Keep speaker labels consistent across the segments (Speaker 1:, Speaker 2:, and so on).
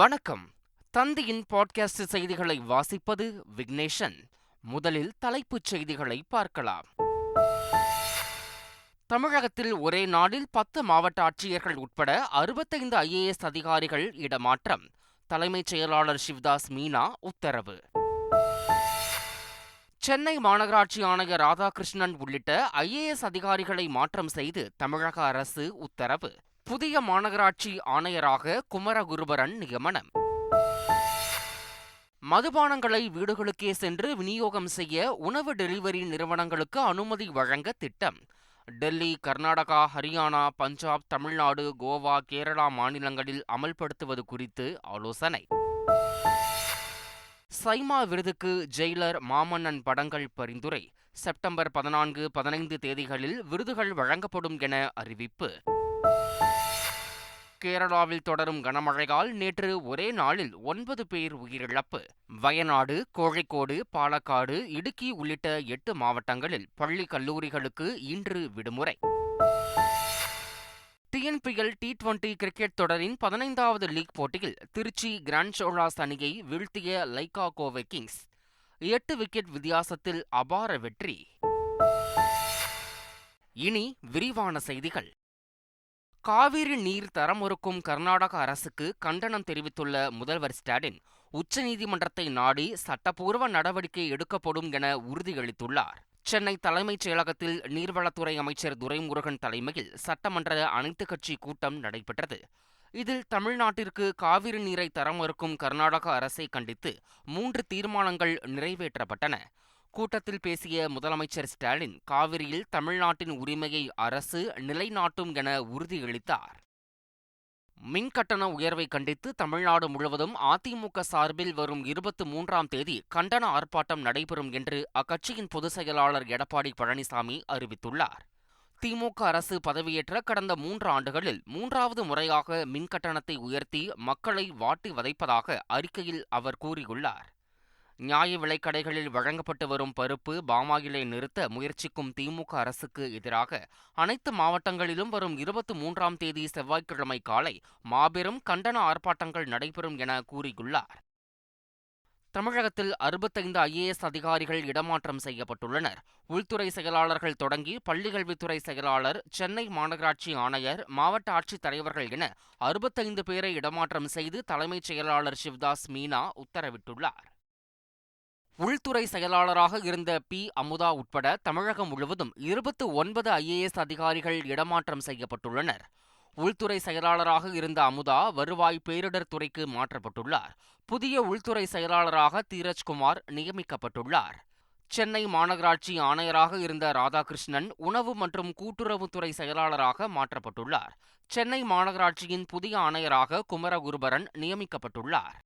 Speaker 1: வணக்கம் தந்தியின் பாட்காஸ்ட் செய்திகளை வாசிப்பது விக்னேஷன் முதலில் தலைப்புச் செய்திகளை பார்க்கலாம் தமிழகத்தில் ஒரே நாளில் பத்து மாவட்ட ஆட்சியர்கள் உட்பட அறுபத்தைந்து ஐஏஎஸ் அதிகாரிகள் இடமாற்றம் தலைமைச் செயலாளர் சிவ்தாஸ் மீனா உத்தரவு சென்னை மாநகராட்சி ஆணையர் ராதாகிருஷ்ணன் உள்ளிட்ட ஐஏஎஸ் அதிகாரிகளை மாற்றம் செய்து தமிழக அரசு உத்தரவு புதிய மாநகராட்சி ஆணையராக குமரகுருபரன் நியமனம் மதுபானங்களை வீடுகளுக்கே சென்று விநியோகம் செய்ய உணவு டெலிவரி நிறுவனங்களுக்கு அனுமதி வழங்க திட்டம் டெல்லி கர்நாடகா ஹரியானா பஞ்சாப் தமிழ்நாடு கோவா கேரளா மாநிலங்களில் அமல்படுத்துவது குறித்து ஆலோசனை சைமா விருதுக்கு ஜெயிலர் மாமன்னன் படங்கள் பரிந்துரை செப்டம்பர் பதினான்கு பதினைந்து தேதிகளில் விருதுகள் வழங்கப்படும் என அறிவிப்பு கேரளாவில் தொடரும் கனமழையால் நேற்று ஒரே நாளில் ஒன்பது பேர் உயிரிழப்பு வயநாடு கோழிக்கோடு பாலக்காடு இடுக்கி உள்ளிட்ட எட்டு மாவட்டங்களில் பள்ளி கல்லூரிகளுக்கு இன்று விடுமுறை டிஎன்பிஎல் டி டுவெண்டி கிரிக்கெட் தொடரின் பதினைந்தாவது லீக் போட்டியில் திருச்சி கிராண்ட் சோலாஸ் அணியை வீழ்த்திய லைகா கோவை கிங்ஸ் எட்டு விக்கெட் வித்தியாசத்தில் அபார வெற்றி இனி விரிவான செய்திகள் காவிரி நீர் தரம் ஒருக்கும் கர்நாடக அரசுக்கு கண்டனம் தெரிவித்துள்ள முதல்வர் ஸ்டாலின் உச்சநீதிமன்றத்தை நாடி சட்டப்பூர்வ நடவடிக்கை எடுக்கப்படும் என உறுதியளித்துள்ளார் சென்னை தலைமைச் செயலகத்தில் நீர்வளத்துறை அமைச்சர் துரைமுருகன் தலைமையில் சட்டமன்ற அனைத்துக் கட்சி கூட்டம் நடைபெற்றது இதில் தமிழ்நாட்டிற்கு காவிரி நீரை தரம் கர்நாடக அரசை கண்டித்து மூன்று தீர்மானங்கள் நிறைவேற்றப்பட்டன கூட்டத்தில் பேசிய முதலமைச்சர் ஸ்டாலின் காவிரியில் தமிழ்நாட்டின் உரிமையை அரசு நிலைநாட்டும் என உறுதியளித்தார் மின் கட்டண உயர்வை கண்டித்து தமிழ்நாடு முழுவதும் அதிமுக சார்பில் வரும் இருபத்தி மூன்றாம் தேதி கண்டன ஆர்ப்பாட்டம் நடைபெறும் என்று அக்கட்சியின் பொதுச் செயலாளர் எடப்பாடி பழனிசாமி அறிவித்துள்ளார் திமுக அரசு பதவியேற்ற கடந்த மூன்று ஆண்டுகளில் மூன்றாவது முறையாக மின் கட்டணத்தை உயர்த்தி மக்களை வாட்டி வதைப்பதாக அறிக்கையில் அவர் கூறியுள்ளார் நியாய விலைக்கடைகளில் வழங்கப்பட்டு வரும் பருப்பு பாமாயிலை நிறுத்த முயற்சிக்கும் திமுக அரசுக்கு எதிராக அனைத்து மாவட்டங்களிலும் வரும் இருபத்தி மூன்றாம் தேதி செவ்வாய்க்கிழமை காலை மாபெரும் கண்டன ஆர்ப்பாட்டங்கள் நடைபெறும் என கூறியுள்ளார் தமிழகத்தில் அறுபத்தைந்து ஐஏஎஸ் அதிகாரிகள் இடமாற்றம் செய்யப்பட்டுள்ளனர் உள்துறை செயலாளர்கள் தொடங்கி பள்ளிக்கல்வித்துறை செயலாளர் சென்னை மாநகராட்சி ஆணையர் மாவட்ட ஆட்சித் தலைவர்கள் என அறுபத்தைந்து பேரை இடமாற்றம் செய்து தலைமைச் செயலாளர் சிவ்தாஸ் மீனா உத்தரவிட்டுள்ளார் உள்துறை செயலாளராக இருந்த பி அமுதா உட்பட தமிழகம் முழுவதும் இருபத்து ஒன்பது ஐஏஎஸ் அதிகாரிகள் இடமாற்றம் செய்யப்பட்டுள்ளனர் உள்துறை செயலாளராக இருந்த அமுதா வருவாய் பேரிடர் துறைக்கு மாற்றப்பட்டுள்ளார் புதிய உள்துறை செயலாளராக தீரஜ்குமார் நியமிக்கப்பட்டுள்ளார் சென்னை மாநகராட்சி ஆணையராக இருந்த ராதாகிருஷ்ணன் உணவு மற்றும் கூட்டுறவுத்துறை செயலாளராக மாற்றப்பட்டுள்ளார் சென்னை மாநகராட்சியின் புதிய ஆணையராக குமரகுருபரன் நியமிக்கப்பட்டுள்ளார்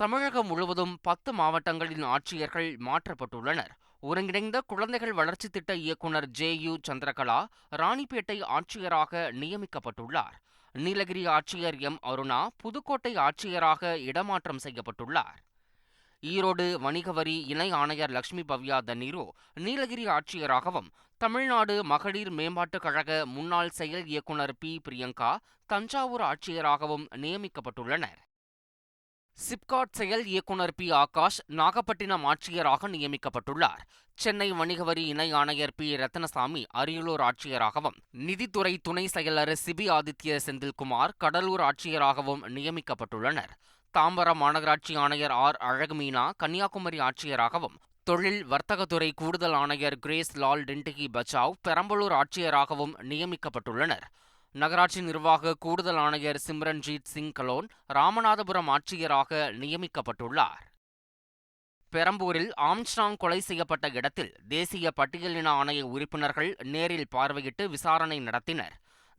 Speaker 1: தமிழகம் முழுவதும் பத்து மாவட்டங்களின் ஆட்சியர்கள் மாற்றப்பட்டுள்ளனர் ஒருங்கிணைந்த குழந்தைகள் வளர்ச்சி திட்ட இயக்குநர் ஜே யு சந்திரகலா ராணிப்பேட்டை ஆட்சியராக நியமிக்கப்பட்டுள்ளார் நீலகிரி ஆட்சியர் எம் அருணா புதுக்கோட்டை ஆட்சியராக இடமாற்றம் செய்யப்பட்டுள்ளார் ஈரோடு வணிகவரி இணை ஆணையர் லக்ஷ்மி பவ்யா தனீரோ நீலகிரி ஆட்சியராகவும் தமிழ்நாடு மகளிர் மேம்பாட்டுக் கழக முன்னாள் செயல் இயக்குநர் பி பிரியங்கா தஞ்சாவூர் ஆட்சியராகவும் நியமிக்கப்பட்டுள்ளனர் சிப்காட் செயல் இயக்குனர் பி ஆகாஷ் நாகப்பட்டினம் ஆட்சியராக நியமிக்கப்பட்டுள்ளார் சென்னை வணிகவரி இணை ஆணையர் பி ரத்னசாமி அரியலூர் ஆட்சியராகவும் நிதித்துறை துணை செயலர் சிபி ஆதித்ய செந்தில்குமார் கடலூர் ஆட்சியராகவும் நியமிக்கப்பட்டுள்ளனர் தாம்பரம் மாநகராட்சி ஆணையர் ஆர் அழகுமீனா கன்னியாகுமரி ஆட்சியராகவும் தொழில் வர்த்தகத்துறை கூடுதல் ஆணையர் கிரேஸ் லால் டிண்டிகி பச்சாவ் பெரம்பலூர் ஆட்சியராகவும் நியமிக்கப்பட்டுள்ளனர் நகராட்சி நிர்வாக கூடுதல் ஆணையர் சிம்ரன்ஜித் சிங் கலோன் ராமநாதபுரம் ஆட்சியராக நியமிக்கப்பட்டுள்ளார் பெரம்பூரில் ஆம்ஸ்டாங் கொலை செய்யப்பட்ட இடத்தில் தேசிய பட்டியலின ஆணைய உறுப்பினர்கள் நேரில் பார்வையிட்டு விசாரணை நடத்தினர்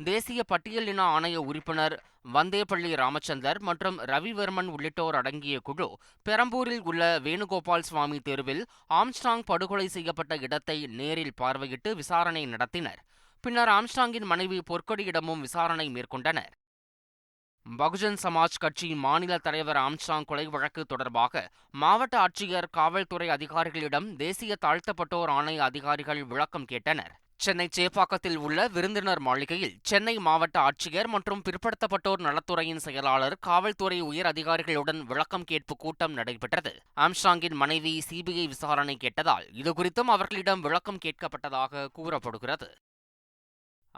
Speaker 1: தேசிய பட்டியலின ஆணைய உறுப்பினர் வந்தேபள்ளி ராமச்சந்தர் மற்றும் ரவிவர்மன் உள்ளிட்டோர் அடங்கிய குழு பெரம்பூரில் உள்ள வேணுகோபால் சுவாமி தெருவில் ஆம்ஸ்டாங் படுகொலை செய்யப்பட்ட இடத்தை நேரில் பார்வையிட்டு விசாரணை நடத்தினர் பின்னர் ஆம்ஸ்டாங்கின் மனைவி பொற்கொடியிடமும் விசாரணை மேற்கொண்டனர் பகுஜன் சமாஜ் கட்சியின் மாநில தலைவர் ஆம்ஸ்டாங் கொலை வழக்கு தொடர்பாக மாவட்ட ஆட்சியர் காவல்துறை அதிகாரிகளிடம் தேசிய தாழ்த்தப்பட்டோர் ஆணைய அதிகாரிகள் விளக்கம் கேட்டனர் சென்னை சேப்பாக்கத்தில் உள்ள விருந்தினர் மாளிகையில் சென்னை மாவட்ட ஆட்சியர் மற்றும் பிற்படுத்தப்பட்டோர் நலத்துறையின் செயலாளர் காவல்துறை உயர் அதிகாரிகளுடன் விளக்கம் கேட்பு கூட்டம் நடைபெற்றது ஆம்ஸ்டாங்கின் மனைவி சிபிஐ விசாரணை கேட்டதால் இதுகுறித்தும் அவர்களிடம் விளக்கம் கேட்கப்பட்டதாக கூறப்படுகிறது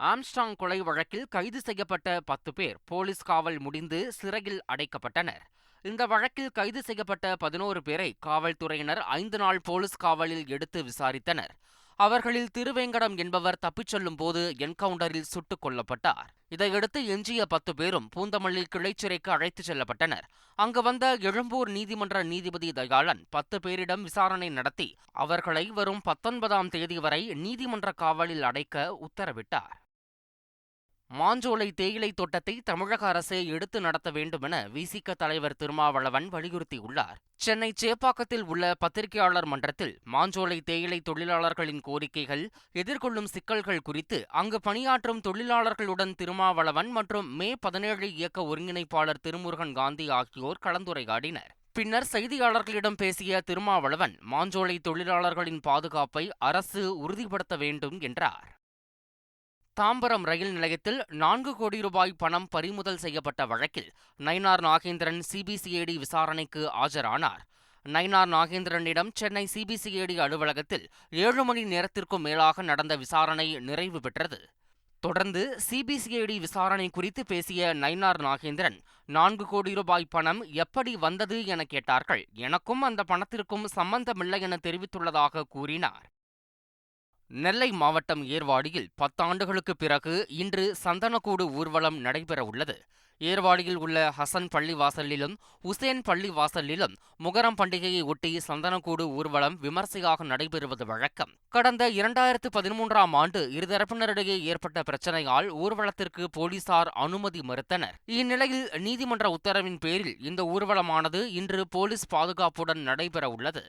Speaker 1: ஆம்ஸ்டாங் கொலை வழக்கில் கைது செய்யப்பட்ட பத்து பேர் போலீஸ் காவல் முடிந்து சிறையில் அடைக்கப்பட்டனர் இந்த வழக்கில் கைது செய்யப்பட்ட பதினோரு பேரை காவல்துறையினர் ஐந்து நாள் போலீஸ் காவலில் எடுத்து விசாரித்தனர் அவர்களில் திருவேங்கடம் என்பவர் தப்பிச் செல்லும் போது என்கவுண்டரில் சுட்டுக் கொல்லப்பட்டார் இதையடுத்து எஞ்சிய பத்து பேரும் பூந்தமல்லி கிளைச்சிறைக்கு அழைத்துச் செல்லப்பட்டனர் அங்கு வந்த எழும்பூர் நீதிமன்ற நீதிபதி தயாளன் பத்து பேரிடம் விசாரணை நடத்தி அவர்களை வரும் பத்தொன்பதாம் தேதி வரை நீதிமன்ற காவலில் அடைக்க உத்தரவிட்டார் மாஞ்சோலை தேயிலை தோட்டத்தை தமிழக அரசே எடுத்து நடத்த வேண்டுமென விசிக தலைவர் திருமாவளவன் வலியுறுத்தியுள்ளார் சென்னை சேப்பாக்கத்தில் உள்ள பத்திரிகையாளர் மன்றத்தில் மாஞ்சோலை தேயிலை தொழிலாளர்களின் கோரிக்கைகள் எதிர்கொள்ளும் சிக்கல்கள் குறித்து அங்கு பணியாற்றும் தொழிலாளர்களுடன் திருமாவளவன் மற்றும் மே பதினேழு இயக்க ஒருங்கிணைப்பாளர் திருமுருகன் காந்தி ஆகியோர் கலந்துரையாடினர் பின்னர் செய்தியாளர்களிடம் பேசிய திருமாவளவன் மாஞ்சோலை தொழிலாளர்களின் பாதுகாப்பை அரசு உறுதிப்படுத்த வேண்டும் என்றார் தாம்பரம் ரயில் நிலையத்தில் நான்கு கோடி ரூபாய் பணம் பறிமுதல் செய்யப்பட்ட வழக்கில் நயினார் நாகேந்திரன் சிபிசிஐடி விசாரணைக்கு ஆஜரானார் நயினார் நாகேந்திரனிடம் சென்னை சிபிசிஐடி அலுவலகத்தில் ஏழு மணி நேரத்திற்கும் மேலாக நடந்த விசாரணை நிறைவு பெற்றது தொடர்ந்து சிபிசிஐடி விசாரணை குறித்து பேசிய நயினார் நாகேந்திரன் நான்கு கோடி ரூபாய் பணம் எப்படி வந்தது என கேட்டார்கள் எனக்கும் அந்த பணத்திற்கும் சம்பந்தமில்லை என தெரிவித்துள்ளதாக கூறினார் நெல்லை மாவட்டம் ஏர்வாடியில் பத்தாண்டுகளுக்கு பிறகு இன்று சந்தனக்கூடு ஊர்வலம் நடைபெற உள்ளது ஏர்வாடியில் உள்ள ஹசன் பள்ளி வாசலிலும் உசேன் பள்ளி வாசலிலும் முகரம் பண்டிகையை ஒட்டி சந்தனக்கூடு ஊர்வலம் விமர்சையாக நடைபெறுவது வழக்கம் கடந்த இரண்டாயிரத்து பதிமூன்றாம் ஆண்டு இருதரப்பினரிடையே ஏற்பட்ட பிரச்சனையால் ஊர்வலத்திற்கு போலீசார் அனுமதி மறுத்தனர் இந்நிலையில் நீதிமன்ற உத்தரவின் பேரில் இந்த ஊர்வலமானது இன்று போலீஸ் பாதுகாப்புடன் நடைபெறவுள்ளது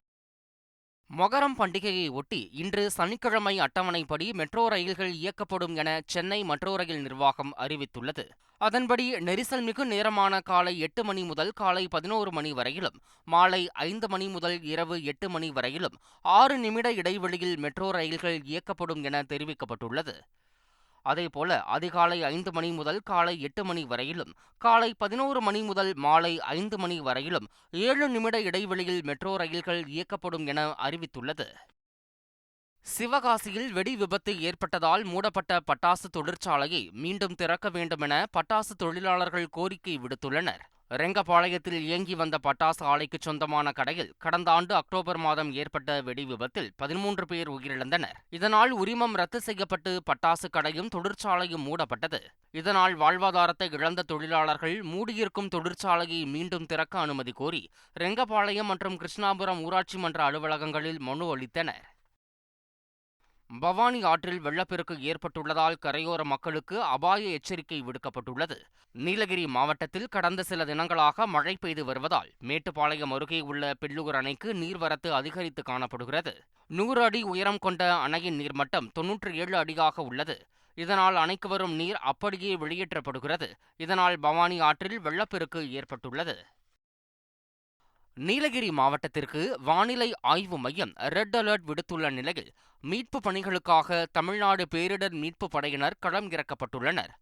Speaker 1: மொகரம் பண்டிகையை ஒட்டி இன்று சனிக்கிழமை அட்டவணைப்படி மெட்ரோ ரயில்கள் இயக்கப்படும் என சென்னை மெட்ரோ ரயில் நிர்வாகம் அறிவித்துள்ளது அதன்படி நெரிசல் மிகு நேரமான காலை எட்டு மணி முதல் காலை பதினோரு மணி வரையிலும் மாலை ஐந்து மணி முதல் இரவு எட்டு மணி வரையிலும் ஆறு நிமிட இடைவெளியில் மெட்ரோ ரயில்கள் இயக்கப்படும் என தெரிவிக்கப்பட்டுள்ளது அதேபோல அதிகாலை ஐந்து மணி முதல் காலை எட்டு மணி வரையிலும் காலை பதினோரு மணி முதல் மாலை ஐந்து மணி வரையிலும் ஏழு நிமிட இடைவெளியில் மெட்ரோ ரயில்கள் இயக்கப்படும் என அறிவித்துள்ளது சிவகாசியில் வெடி விபத்து ஏற்பட்டதால் மூடப்பட்ட பட்டாசு தொழிற்சாலையை மீண்டும் திறக்க வேண்டுமென பட்டாசு தொழிலாளர்கள் கோரிக்கை விடுத்துள்ளனர் ரெங்கபாளையத்தில் இயங்கி வந்த பட்டாசு ஆலைக்கு சொந்தமான கடையில் கடந்த ஆண்டு அக்டோபர் மாதம் ஏற்பட்ட வெடி விபத்தில் பதிமூன்று பேர் உயிரிழந்தனர் இதனால் உரிமம் ரத்து செய்யப்பட்டு பட்டாசு கடையும் தொழிற்சாலையும் மூடப்பட்டது இதனால் வாழ்வாதாரத்தை இழந்த தொழிலாளர்கள் மூடியிருக்கும் தொழிற்சாலையை மீண்டும் திறக்க அனுமதி கோரி ரெங்கபாளையம் மற்றும் கிருஷ்ணாபுரம் ஊராட்சி மன்ற அலுவலகங்களில் மனு அளித்தனர் பவானி ஆற்றில் வெள்ளப்பெருக்கு ஏற்பட்டுள்ளதால் கரையோர மக்களுக்கு அபாய எச்சரிக்கை விடுக்கப்பட்டுள்ளது நீலகிரி மாவட்டத்தில் கடந்த சில தினங்களாக மழை பெய்து வருவதால் மேட்டுப்பாளையம் அருகே உள்ள பில்லூர் அணைக்கு நீர்வரத்து அதிகரித்து காணப்படுகிறது நூறு அடி உயரம் கொண்ட அணையின் நீர்மட்டம் தொன்னூற்று ஏழு அடியாக உள்ளது இதனால் அணைக்கு வரும் நீர் அப்படியே வெளியேற்றப்படுகிறது இதனால் பவானி ஆற்றில் வெள்ளப்பெருக்கு ஏற்பட்டுள்ளது நீலகிரி மாவட்டத்திற்கு வானிலை ஆய்வு மையம் ரெட் அலர்ட் விடுத்துள்ள நிலையில் மீட்பு பணிகளுக்காக தமிழ்நாடு பேரிடர் மீட்பு படையினர் களம் இறக்கப்பட்டுள்ளனர்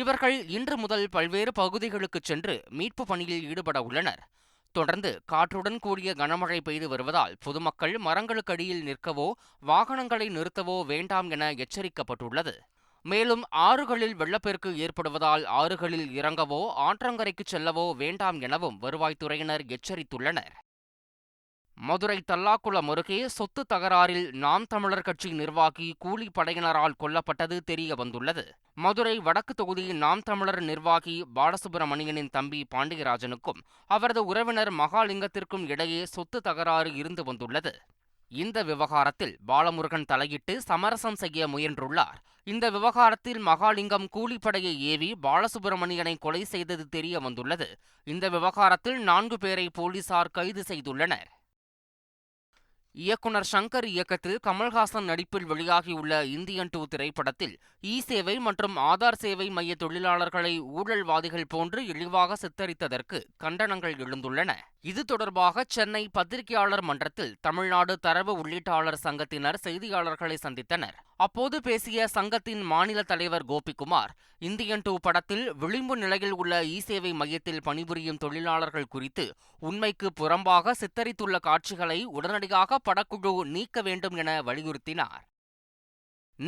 Speaker 1: இவர்கள் இன்று முதல் பல்வேறு பகுதிகளுக்கு சென்று மீட்பு பணியில் ஈடுபட உள்ளனர் தொடர்ந்து காற்றுடன் கூடிய கனமழை பெய்து வருவதால் பொதுமக்கள் மரங்களுக்கடியில் நிற்கவோ வாகனங்களை நிறுத்தவோ வேண்டாம் என எச்சரிக்கப்பட்டுள்ளது மேலும் ஆறுகளில் வெள்ளப்பெருக்கு ஏற்படுவதால் ஆறுகளில் இறங்கவோ ஆற்றங்கரைக்கு செல்லவோ வேண்டாம் எனவும் வருவாய்த்துறையினர் எச்சரித்துள்ளனர் மதுரை தல்லாக்குளம் அருகே சொத்து தகராறில் நாம் தமிழர் கட்சி நிர்வாகி கூலிப்படையினரால் கொல்லப்பட்டது தெரிய வந்துள்ளது மதுரை வடக்கு தொகுதி நாம் தமிழர் நிர்வாகி பாலசுப்பிரமணியனின் தம்பி பாண்டியராஜனுக்கும் அவரது உறவினர் மகாலிங்கத்திற்கும் இடையே சொத்து தகராறு இருந்து வந்துள்ளது இந்த விவகாரத்தில் பாலமுருகன் தலையிட்டு சமரசம் செய்ய முயன்றுள்ளார் இந்த விவகாரத்தில் மகாலிங்கம் கூலிப்படையை ஏவி பாலசுப்பிரமணியனை கொலை செய்தது தெரிய வந்துள்ளது இந்த விவகாரத்தில் நான்கு பேரை போலீசார் கைது செய்துள்ளனர் இயக்குனர் சங்கர் இயக்கத்தில் கமல்ஹாசன் நடிப்பில் வெளியாகியுள்ள இந்தியன் டூ திரைப்படத்தில் இ சேவை மற்றும் ஆதார் சேவை மைய தொழிலாளர்களை ஊழல்வாதிகள் போன்று இழிவாக சித்தரித்ததற்கு கண்டனங்கள் எழுந்துள்ளன இது தொடர்பாக சென்னை பத்திரிகையாளர் மன்றத்தில் தமிழ்நாடு தரவு உள்ளீட்டாளர் சங்கத்தினர் செய்தியாளர்களை சந்தித்தனர் அப்போது பேசிய சங்கத்தின் மாநில தலைவர் கோபிக்குமார் இந்தியன் டூ படத்தில் விளிம்பு நிலையில் உள்ள இ சேவை மையத்தில் பணிபுரியும் தொழிலாளர்கள் குறித்து உண்மைக்கு புறம்பாக சித்தரித்துள்ள காட்சிகளை உடனடியாக படக்குழு நீக்க வேண்டும் என வலியுறுத்தினார்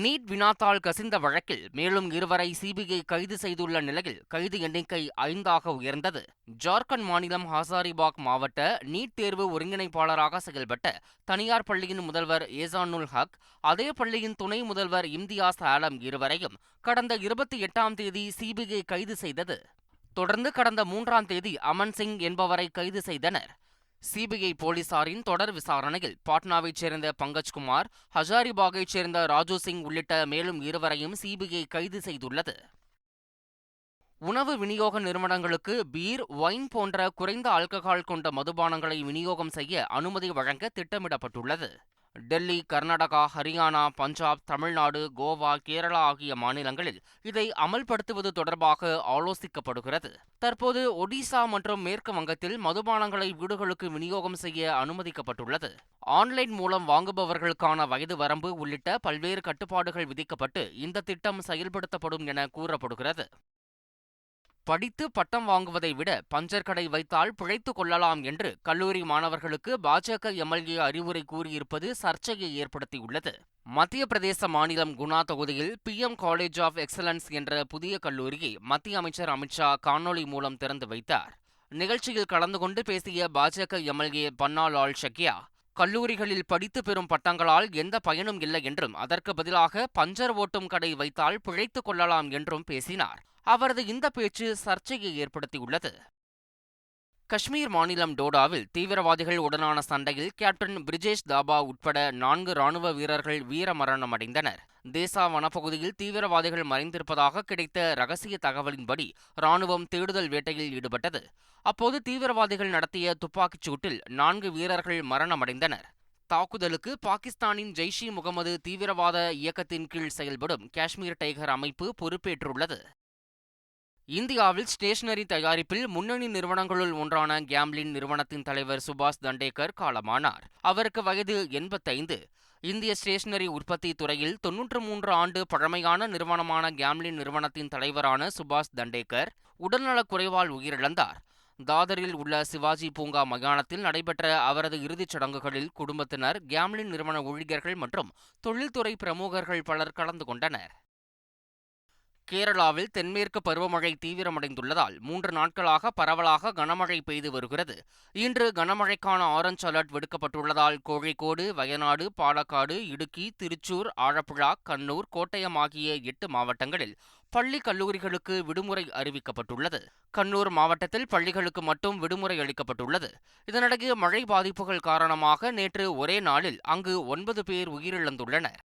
Speaker 1: நீட் வினாத்தாள் கசிந்த வழக்கில் மேலும் இருவரை சிபிஐ கைது செய்துள்ள நிலையில் கைது எண்ணிக்கை ஐந்தாக உயர்ந்தது ஜார்க்கண்ட் மாநிலம் ஹசாரிபாக் மாவட்ட நீட் தேர்வு ஒருங்கிணைப்பாளராக செயல்பட்ட தனியார் பள்ளியின் முதல்வர் ஏசானுல் ஹக் அதே பள்ளியின் துணை முதல்வர் இம்தியாஸ் ஆலம் இருவரையும் கடந்த இருபத்தி எட்டாம் தேதி சிபிஐ கைது செய்தது தொடர்ந்து கடந்த மூன்றாம் தேதி அமன் சிங் என்பவரை கைது செய்தனர் சிபிஐ போலீசாரின் தொடர் விசாரணையில் பாட்னாவைச் சேர்ந்த பங்கஜ்குமார் ஹஜாரிபாகைச் சேர்ந்த ராஜு சிங் உள்ளிட்ட மேலும் இருவரையும் சிபிஐ கைது செய்துள்ளது உணவு விநியோக நிறுவனங்களுக்கு பீர் ஒயின் போன்ற குறைந்த ஆல்கஹால் கொண்ட மதுபானங்களை விநியோகம் செய்ய அனுமதி வழங்க திட்டமிடப்பட்டுள்ளது டெல்லி கர்நாடகா ஹரியானா பஞ்சாப் தமிழ்நாடு கோவா கேரளா ஆகிய மாநிலங்களில் இதை அமல்படுத்துவது தொடர்பாக ஆலோசிக்கப்படுகிறது தற்போது ஒடிசா மற்றும் மேற்கு வங்கத்தில் மதுபானங்களை வீடுகளுக்கு விநியோகம் செய்ய அனுமதிக்கப்பட்டுள்ளது ஆன்லைன் மூலம் வாங்குபவர்களுக்கான வயது வரம்பு உள்ளிட்ட பல்வேறு கட்டுப்பாடுகள் விதிக்கப்பட்டு இந்த திட்டம் செயல்படுத்தப்படும் என கூறப்படுகிறது படித்து பட்டம் வாங்குவதை விட பஞ்சர் கடை வைத்தால் பிழைத்து கொள்ளலாம் என்று கல்லூரி மாணவர்களுக்கு பாஜக எம்எல்ஏ அறிவுரை கூறியிருப்பது சர்ச்சையை ஏற்படுத்தியுள்ளது மத்திய பிரதேச மாநிலம் குணா தொகுதியில் பிஎம் காலேஜ் ஆஃப் எக்ஸலன்ஸ் என்ற புதிய கல்லூரியை மத்திய அமைச்சர் அமித்ஷா காணொலி மூலம் திறந்து வைத்தார் நிகழ்ச்சியில் கலந்து கொண்டு பேசிய பாஜக எம்எல்ஏ பன்னாலால் ஷக்கியா கல்லூரிகளில் படித்து பெறும் பட்டங்களால் எந்த பயனும் இல்லை என்றும் அதற்கு பதிலாக பஞ்சர் ஓட்டும் கடை வைத்தால் பிழைத்துக் கொள்ளலாம் என்றும் பேசினார் அவரது இந்த பேச்சு சர்ச்சையை ஏற்படுத்தியுள்ளது காஷ்மீர் மாநிலம் டோடாவில் தீவிரவாதிகள் உடனான சண்டையில் கேப்டன் பிரிஜேஷ் தாபா உட்பட நான்கு ராணுவ வீரர்கள் வீரமரணம் அடைந்தனர் தேசா வனப்பகுதியில் தீவிரவாதிகள் மறைந்திருப்பதாக கிடைத்த ரகசிய தகவலின்படி ராணுவம் தேடுதல் வேட்டையில் ஈடுபட்டது அப்போது தீவிரவாதிகள் நடத்திய துப்பாக்கிச் சூட்டில் நான்கு வீரர்கள் மரணமடைந்தனர் தாக்குதலுக்கு பாகிஸ்தானின் ஜெய்ஷி முகமது தீவிரவாத இயக்கத்தின் கீழ் செயல்படும் காஷ்மீர் டைகர் அமைப்பு பொறுப்பேற்றுள்ளது இந்தியாவில் ஸ்டேஷனரி தயாரிப்பில் முன்னணி நிறுவனங்களுள் ஒன்றான கேம்லின் நிறுவனத்தின் தலைவர் சுபாஷ் தண்டேகர் காலமானார் அவருக்கு வயது எண்பத்தைந்து இந்திய ஸ்டேஷனரி உற்பத்தி துறையில் தொன்னூற்று மூன்று ஆண்டு பழமையான நிறுவனமான கேம்லின் நிறுவனத்தின் தலைவரான சுபாஷ் தண்டேகர் உடல்நலக் குறைவால் உயிரிழந்தார் தாதரில் உள்ள சிவாஜி பூங்கா மயானத்தில் நடைபெற்ற அவரது இறுதிச் சடங்குகளில் குடும்பத்தினர் கேம்லின் நிறுவன ஊழியர்கள் மற்றும் தொழில்துறை பிரமுகர்கள் பலர் கலந்து கொண்டனர் கேரளாவில் தென்மேற்கு பருவமழை தீவிரமடைந்துள்ளதால் மூன்று நாட்களாக பரவலாக கனமழை பெய்து வருகிறது இன்று கனமழைக்கான ஆரஞ்ச் அலர்ட் விடுக்கப்பட்டுள்ளதால் கோழிக்கோடு வயநாடு பாலக்காடு இடுக்கி திருச்சூர் ஆழப்புழா கண்ணூர் கோட்டயம் ஆகிய எட்டு மாவட்டங்களில் பள்ளி கல்லூரிகளுக்கு விடுமுறை அறிவிக்கப்பட்டுள்ளது கண்ணூர் மாவட்டத்தில் பள்ளிகளுக்கு மட்டும் விடுமுறை அளிக்கப்பட்டுள்ளது இதனிடையே மழை பாதிப்புகள் காரணமாக நேற்று ஒரே நாளில் அங்கு ஒன்பது பேர் உயிரிழந்துள்ளனர்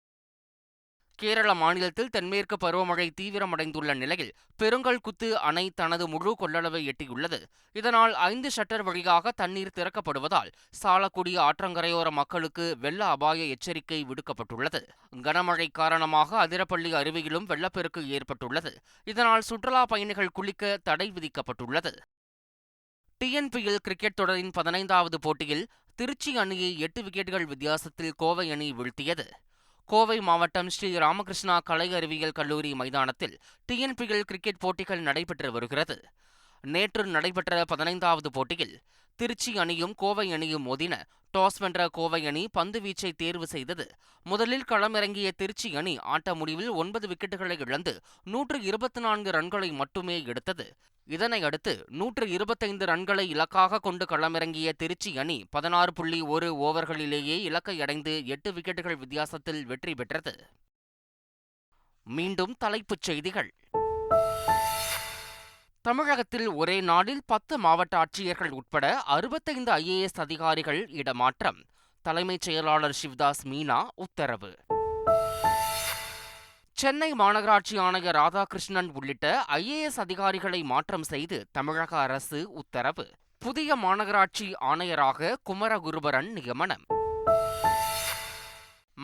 Speaker 1: கேரள மாநிலத்தில் தென்மேற்கு பருவமழை தீவிரமடைந்துள்ள நிலையில் பெருங்கல் குத்து அணை தனது முழு கொள்ளளவை எட்டியுள்ளது இதனால் ஐந்து ஷட்டர் வழியாக தண்ணீர் திறக்கப்படுவதால் சாலக்குடி ஆற்றங்கரையோர மக்களுக்கு வெள்ள அபாய எச்சரிக்கை விடுக்கப்பட்டுள்ளது கனமழை காரணமாக அதிரப்பள்ளி அருவியிலும் வெள்ளப்பெருக்கு ஏற்பட்டுள்ளது இதனால் சுற்றுலா பயணிகள் குளிக்க தடை விதிக்கப்பட்டுள்ளது டிஎன்பிஎல் கிரிக்கெட் தொடரின் பதினைந்தாவது போட்டியில் திருச்சி அணியை எட்டு விக்கெட்டுகள் வித்தியாசத்தில் கோவை அணி வீழ்த்தியது கோவை மாவட்டம் ஸ்ரீ ராமகிருஷ்ணா கலை அறிவியல் கல்லூரி மைதானத்தில் டிஎன்பிஎல் கிரிக்கெட் போட்டிகள் நடைபெற்று வருகிறது நேற்று நடைபெற்ற பதினைந்தாவது போட்டியில் திருச்சி அணியும் கோவை அணியும் மோதின டாஸ் வென்ற கோவை அணி பந்து வீச்சை தேர்வு செய்தது முதலில் களமிறங்கிய திருச்சி அணி ஆட்ட முடிவில் ஒன்பது விக்கெட்டுகளை இழந்து நூற்று இருபத்தி நான்கு ரன்களை மட்டுமே எடுத்தது இதனை அடுத்து நூற்று இருபத்தைந்து ரன்களை இலக்காக கொண்டு களமிறங்கிய திருச்சி அணி பதினாறு புள்ளி ஒரு ஓவர்களிலேயே இலக்கை அடைந்து எட்டு விக்கெட்டுகள் வித்தியாசத்தில் வெற்றி பெற்றது மீண்டும் தலைப்புச் செய்திகள் தமிழகத்தில் ஒரே நாளில் பத்து மாவட்ட ஆட்சியர்கள் உட்பட அறுபத்தைந்து ஐஏஎஸ் அதிகாரிகள் இடமாற்றம் தலைமைச் செயலாளர் சிவ்தாஸ் மீனா உத்தரவு சென்னை மாநகராட்சி ஆணையர் ராதாகிருஷ்ணன் உள்ளிட்ட ஐஏஎஸ் அதிகாரிகளை மாற்றம் செய்து தமிழக அரசு உத்தரவு புதிய மாநகராட்சி ஆணையராக குமரகுருபரன் நியமனம்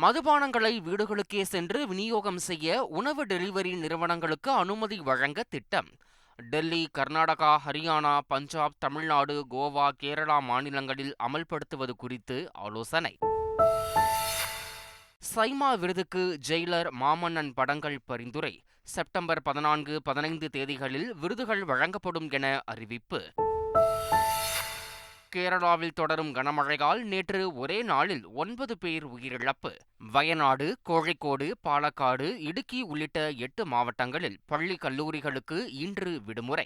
Speaker 1: மதுபானங்களை வீடுகளுக்கே சென்று விநியோகம் செய்ய உணவு டெலிவரி நிறுவனங்களுக்கு அனுமதி வழங்க திட்டம் டெல்லி கர்நாடகா ஹரியானா பஞ்சாப் தமிழ்நாடு கோவா கேரளா மாநிலங்களில் அமல்படுத்துவது குறித்து ஆலோசனை சைமா விருதுக்கு ஜெயிலர் மாமன்னன் படங்கள் பரிந்துரை செப்டம்பர் பதினான்கு பதினைந்து தேதிகளில் விருதுகள் வழங்கப்படும் என அறிவிப்பு கேரளாவில் தொடரும் கனமழையால் நேற்று ஒரே நாளில் ஒன்பது பேர் உயிரிழப்பு வயநாடு கோழிக்கோடு பாலக்காடு இடுக்கி உள்ளிட்ட எட்டு மாவட்டங்களில் பள்ளி கல்லூரிகளுக்கு இன்று விடுமுறை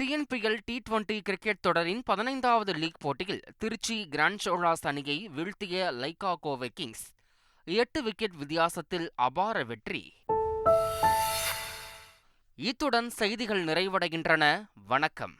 Speaker 1: டிஎன்பிஎல் டி டுவெண்டி கிரிக்கெட் தொடரின் பதினைந்தாவது லீக் போட்டியில் திருச்சி கிராண்ட் சோலாஸ் அணியை வீழ்த்திய லைகா கோவை கிங்ஸ் எட்டு விக்கெட் வித்தியாசத்தில் அபார வெற்றி இத்துடன் செய்திகள் நிறைவடைகின்றன வணக்கம்